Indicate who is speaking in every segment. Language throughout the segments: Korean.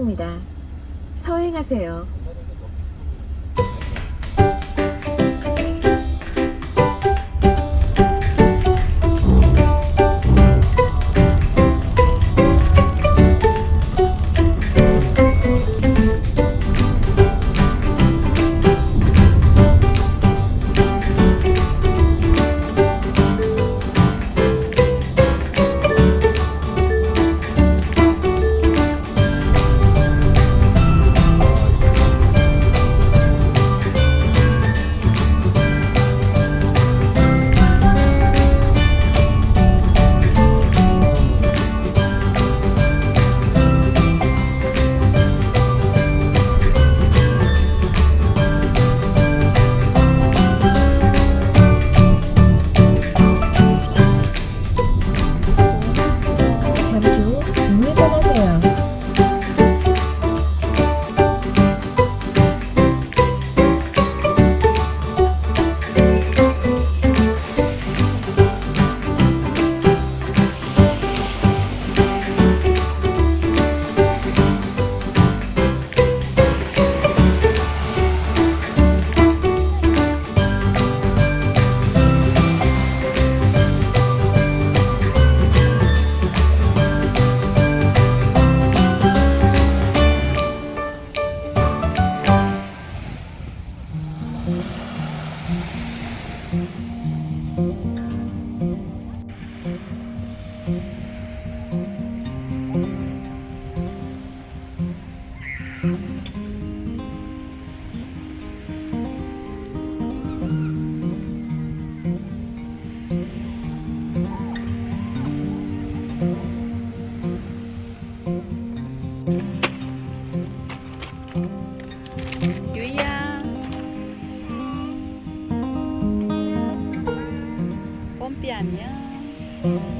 Speaker 1: 있습니다. 서행하세요.
Speaker 2: 유이야. pom피 안녕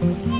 Speaker 2: Thank
Speaker 1: you.